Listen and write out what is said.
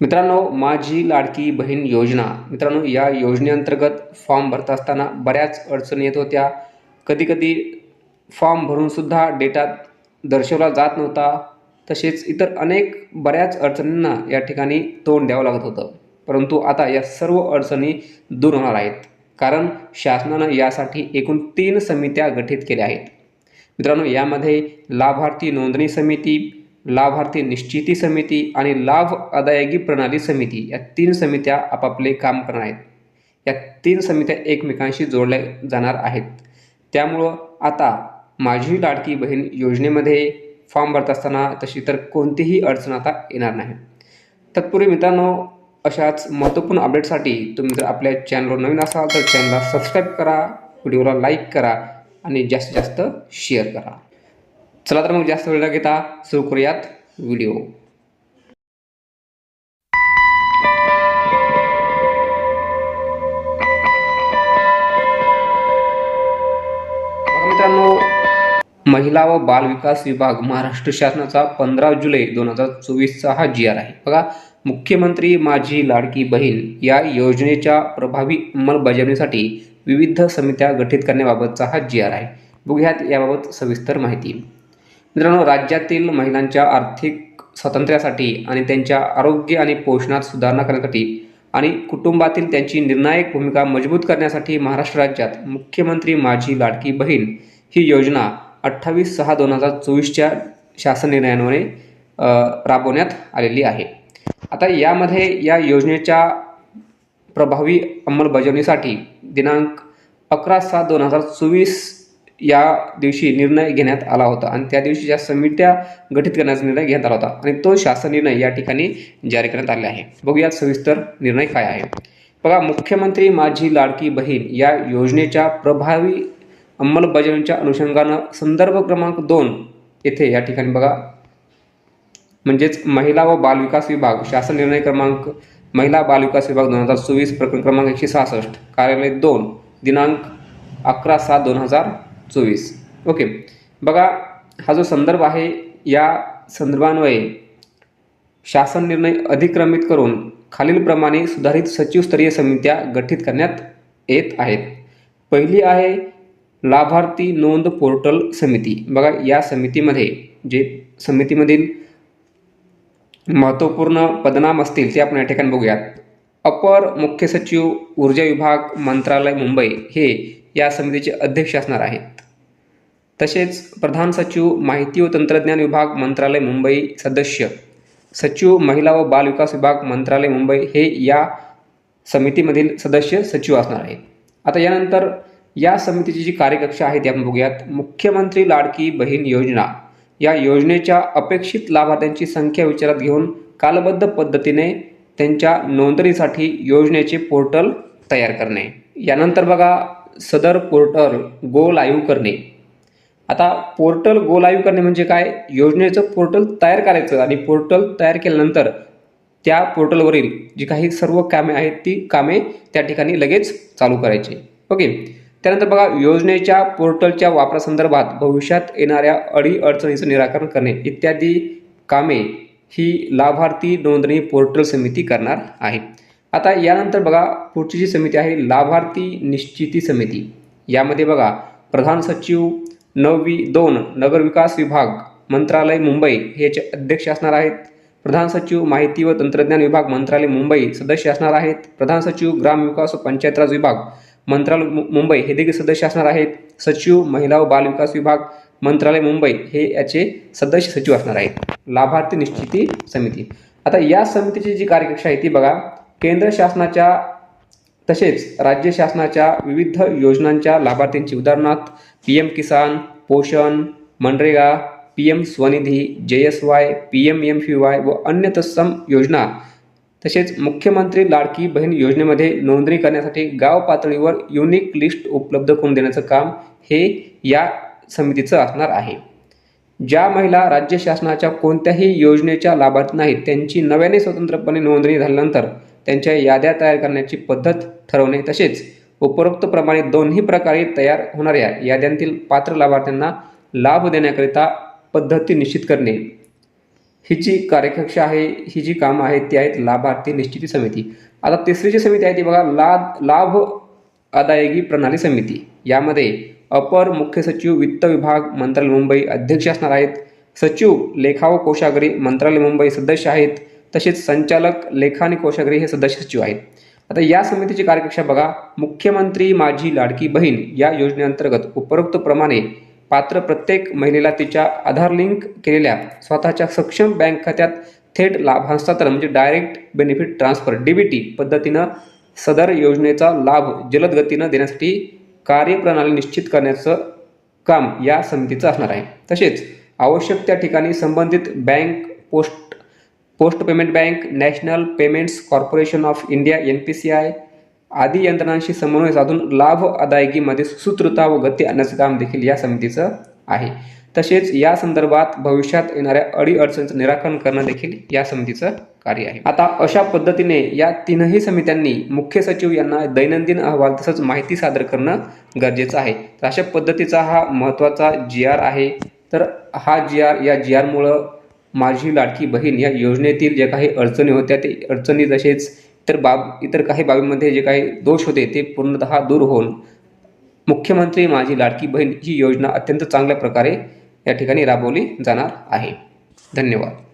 मित्रांनो माझी लाडकी बहीण योजना. मित्रांनो या योजनेअंतर्गत फॉर्म भरत असताना बऱ्याच अडचणी येत होत्या. कधीकधी फॉर्म भरूनसुद्धा डेटा दर्शवला जात नव्हता. तसेच इतर अनेक बऱ्याच अडचणींना या ठिकाणी तोंड द्यावं लागत होतं. परंतु आता या सर्व अडचणी दूर होणार आहेत. कारण शासनानं यासाठी एकूण तीन समित्या गठीत केल्या आहेत. मित्रांनो यामध्ये लाभार्थी नोंदणी समिती लाभार्थी निश्चिती समिती आणि लाभ अदायगी प्रणाली समिती या तीन समित्या आपापले काम करणार आहेत. या तीन समित्या एकमेकांशी जोडल्या जाणार आहेत. त्यामुळं आता माझी लाडकी बहीण योजनेमध्ये फॉर्म भरत असताना तशी तर कोणतीही अडचण आता येणार नाही. तत्पूर्वी मित्रांनो अशाच महत्त्वपूर्ण अपडेटसाठी तुम्ही जर आपल्या चॅनलवर नवीन असाल तर चॅनलला सबस्क्राईब करा व्हिडिओला लाईक करा आणि जास्तीत जास्त शेअर करा. चला तर मग जास्त वेळ न घेता सुरू करूयात व्हिडिओ. मित्रांनो महिला व बाल विकास विभाग महाराष्ट्र शासनाचा पंधरा जुलै दोन हजार चोवीसचा हा जी आर आहे. बघा मुख्यमंत्री माझी लाडकी बहीण या योजनेच्या प्रभावी अंमलबजावणीसाठी विविध समित्या गठीत करण्याबाबतचा हा जी आर आहे. बघूयात याबाबत सविस्तर माहिती. मित्रांनो राज्यातील महिलांच्या आर्थिक स्वातंत्र्यासाठी आणि त्यांच्या आरोग्य आणि पोषणात सुधारणा करण्यासाठी आणि कुटुंबातील त्यांची निर्णायक भूमिका मजबूत करण्यासाठी महाराष्ट्र राज्यात मुख्यमंत्री माझी लाडकी बहीण ही योजना अठ्ठावीस सहा दोन हजार चोवीसच्या शासन निर्णयामुळे राबवण्यात आलेली आहे. आता यामध्ये या योजनेच्या प्रभावी अंमलबजावणीसाठी दिनांक अकरा सात दोन हजार चोवीस या दिवशी निर्णय घेण्यात आला होता आणि त्या दिवशी ज्या समित्या गठीत करण्याचा निर्णय घेण्यात आला होता आणि तो शासन निर्णय या ठिकाणी जारी करण्यात आले आहे. बघूयात सविस्तर निर्णय काय आहे. बघा मुख्यमंत्री माझी लाडकी बहीण या योजनेच्या प्रभावी अंमलबजावणीच्या अनुषंगानं संदर्भ क्रमांक दोन येथे या ठिकाणी बघा. म्हणजेच महिला व बालविकास विभाग शासन निर्णय क्रमांक महिला बालविकास विभाग दोन हजार चोवीस प्रकरण क्रमांक एकशे सहासष्ट कार्यालय दोन दिनांक अकरा सात दोन हजार चोवीस. ओके. बघा हा जो संदर्भ आहे या संदर्भान्वये शासन निर्णय अधिक्रमित करून खालीलप्रमाणे सुधारित सचिवस्तरीय समित्या गठीत करण्यात येत आहेत. पहिली आहे लाभार्थी नोंद पोर्टल समिती. बघा या समितीमध्ये जे समितीमधील महत्त्वपूर्ण पदनाम असतील ते आपण या ठिकाणी बघूयात. अपर मुख्य सचिव ऊर्जा विभाग मंत्रालय मुंबई हे या समितीचे अध्यक्ष असणार आहेत. तसेच प्रधान सचिव माहिती व तंत्रज्ञान विभाग मंत्रालय मुंबई सदस्य सचिव महिला व बाल विकास विभाग मंत्रालय मुंबई हे या समितीमधील सदस्य सचिव असणार आहेत. आता यानंतर या समितीची जी कार्यकक्षा आहे ती आपण बघूयात. मुख्यमंत्री लाडकी बहीण योजना. या योजनेच्या अपेक्षित लाभार्थ्यांची संख्या विचारात घेऊन कालबद्ध पद्धतीने त्यांच्या नोंदणीसाठी योजनेचे पोर्टल तयार करणे. यानंतर बघा सदर पोर्टल गो लाईव्ह करणे. आता पोर्टल गो लाईव्ह करणे म्हणजे काय? योजनेचं पोर्टल तयार करायचं आणि पोर्टल तयार केल्यानंतर त्या पोर्टलवरील जी काही सर्व कामे आहेत ती कामे त्या ठिकाणी लगेच चालू करायची. ओके? त्यानंतर बघा योजनेच्या पोर्टलच्या वापरासंदर्भात भविष्यात येणाऱ्या अडी अडचणीचं निराकरण करणे इत्यादी कामे ही लाभार्थी नोंदणी पोर्टल समिती करणार आहे. आता यानंतर बघा पुढची जी समिती आहे लाभार्थी निश्चिती समिती. यामध्ये बघा प्रधान सचिव नववी दोन नगरविकास विभाग मंत्रालय मुंबई हे याचे अध्यक्ष असणार आहेत. प्रधान सचिव माहिती व तंत्रज्ञान विभाग मंत्रालय मुंबई सदस्य असणार आहेत. प्रधान सचिव ग्राम विकास व पंचायत राज विभाग मंत्रालय मुंबई हे देखील सदस्य असणार आहेत. सचिव महिला व बाल विकास विभाग मंत्रालय मुंबई हे याचे सदस्य सचिव असणार आहेत. लाभार्थी निश्चिती समिती. आता या समितीची जी कार्यकक्षा आहे ती बघा केंद्र शासनाच्या तसेच राज्य शासनाच्या विविध योजनांच्या लाभार्थींची उदाहरणार्थ पी एम किसान पोषण MNREGA P M Svanidhi J S Y P M M P Y व अन्य तत्सम योजना तसेच मुख्यमंत्री लाडकी बहीण योजनेमध्ये नोंदणी करण्यासाठी गाव पातळीवर युनिक लिस्ट उपलब्ध करून देण्याचं काम हे या समितीचं असणार आहे. ज्या महिला राज्य शासनाच्या कोणत्याही योजनेच्या लाभार्थी नाहीत त्यांची नव्याने स्वतंत्रपणे नोंदणी झाल्यानंतर त्यांच्या याद्या तयार करण्याची पद्धत ठरवणे तसेच उपरोक्तप्रमाणे दोन्ही प्रकारे तयार होणाऱ्या याद्यांतील पात्र लाभार्थ्यांना लाभ देण्याकरिता पद्धती निश्चित करणे. ही जी कार्यकक्षा आहे ही जी कामं आहेत ती आहेत लाभार्थी निश्चिती समिती. आता तिसरी जी समिती आहे ती बघा लाभ लाभ अदायगी प्रणाली समिती. यामध्ये अपर मुख्य सचिव वित्त विभाग मंत्रालय मुंबई अध्यक्ष असणार आहेत. सचिव लेखा व मंत्रालय मुंबई सदस्य आहेत. तसेच संचालक लेखा आणि कोशागारी हे सदस्य सचिव आहेत. आता या समितीची कार्यकक्षा बघा. मुख्यमंत्री माझी लाडकी बहीण या योजनेअंतर्गत उपरोक्त प्रमाणे पात्र प्रत्येक महिलेला तिच्या आधार लिंक केलेल्या स्वतःच्या सक्षम बँक खात्यात थेट लाभ हस्तांतरण म्हणजे डायरेक्ट बेनिफिट ट्रान्सफर डीबीटी पद्धतीनं सदर योजनेचा लाभ जलद गतीनं देण्यासाठी कार्यप्रणाली निश्चित करण्याचं काम या समितीचं असणार आहे. तसेच आवश्यक त्या ठिकाणी संबंधित bank post post payment bank national payments corporation of India N P C I आदी यंत्रणांशी समन्वय साधून लाभ अदायगीमध्ये सुसूत्रता व गती आणण्याचं काम देखील या समितीचं आहे. तसेच या संदर्भात भविष्यात येणाऱ्या अडीअडचणीचं निराकरण करणं देखील या समितीचं कार्य आहे. आता अशा पद्धतीने या तीनही समित्यांनी मुख्य सचिव यांना दैनंदिन अहवाल तसंच माहिती सादर करणं गरजेचं आहे. तर अशा पद्धतीचा हा महत्त्वाचा जी आर आहे. तर हा जी आर या जी आरमुळं माझी लाडकी बहीण या योजनेतील जे काही अडचणी होत्या ते अडचणी तसेच इतर बाब इतर काही बाबींमध्ये जे काही दोष होते ते पूर्णतः दूर होऊन मुख्यमंत्री माझी लाडकी बहीण ही योजना अत्यंत चांगल्या प्रकारे या ठिकाणी राबवली जाणार आहे. धन्यवाद.